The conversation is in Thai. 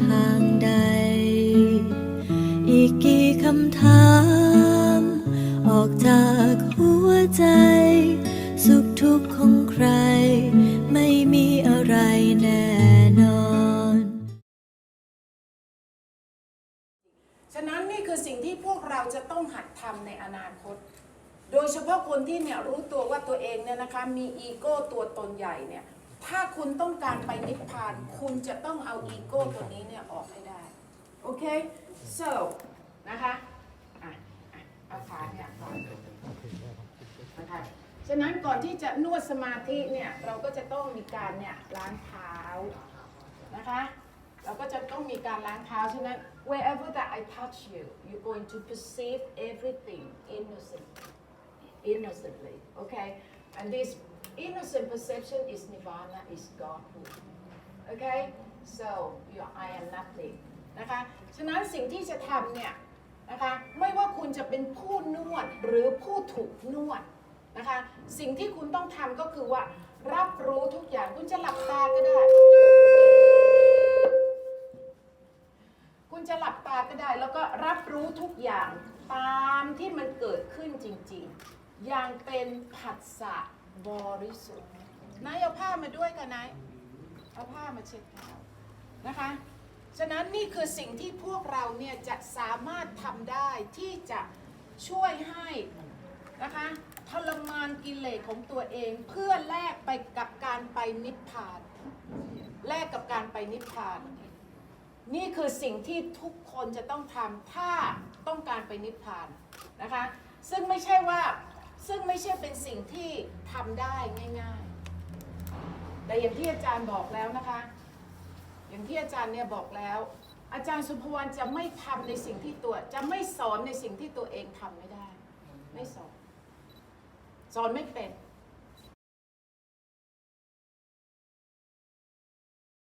ทางใด อีกกี่คำถาม ออกจากหัวใจ สุขทุกข์ของใคร ไม่มีอะไรแน่นอน ฉะนั้นนี่คือสิ่งที่พวกเราจะต้องหัดทำในอนาคต โดยเฉพาะคนที่เนี่ยรู้ตัวว่าตัวเองเนี่ยนะคะมีอีโก้ตัวตนใหญ่เนี่ย ถ้าคุณต้องการไปนิพพาน คุณจะต้องเอาอีโก้ตัวนี้เนี่ยออกให้ได้ โอเค so นะคะอะอะเอาขาเนี่ยก่อนนะคะฉะนั้นก่อนที่จะนวดสมาธิเนี่ยเราก็จะต้องมีการเนี่ยล้างเท้านะคะเราก็จะต้องมีการล้างเท้าฉะนั้น wherever that I touch you you're going to perceive everything innocent innocently okay and this innocent perception is nirvana is Godhood okay so you I am nothing นะคะ ฉะนั้นสิ่งที่จะทำเนี่ยนะคะ ไม่ว่าคุณจะเป็นผู้นวดหรือผู้ถูกนวดนะคะ สิ่งที่คุณต้องทำก็คือว่า รับรู้ทุกอย่าง คุณจะหลับตาก็ได้ คุณจะหลับตาก็ได้ แล้วก็รับรู้ทุกอย่างตามที่มันเกิดขึ้นจริงๆ อย่างเป็นผัสสะ บริสุทธิ์นายเอาผ้ามาด้วยกันนายเอาผ้ามาเช็ดเท้านะคะ ฉะนั้นนี่คือสิ่งที่พวกเราเนี่ยจะสามารถทำได้ที่จะช่วยให้นะคะทรมานกิเลสของตัวเองเพื่อแลกไปกับการไปนิพพานแลกกับการไปนิพพาน นี่คือสิ่งที่ทุกคนจะต้องทำถ้าต้องการไปนิพพานนะคะ ซึ่งไม่ใช่ว่า ซึ่งไม่ใช่เป็นสิ่งที่ทำได้ง่ายๆ แต่อย่างที่อาจารย์บอกแล้วนะคะ อย่างที่อาจารย์เนี่ยบอกแล้ว อาจารย์สุภวรรณจะไม่ทำในสิ่งที่ตัว จะไม่สอนในสิ่งที่ตัวเองทำไม่ได้ ไม่สอน สอนไม่เป็น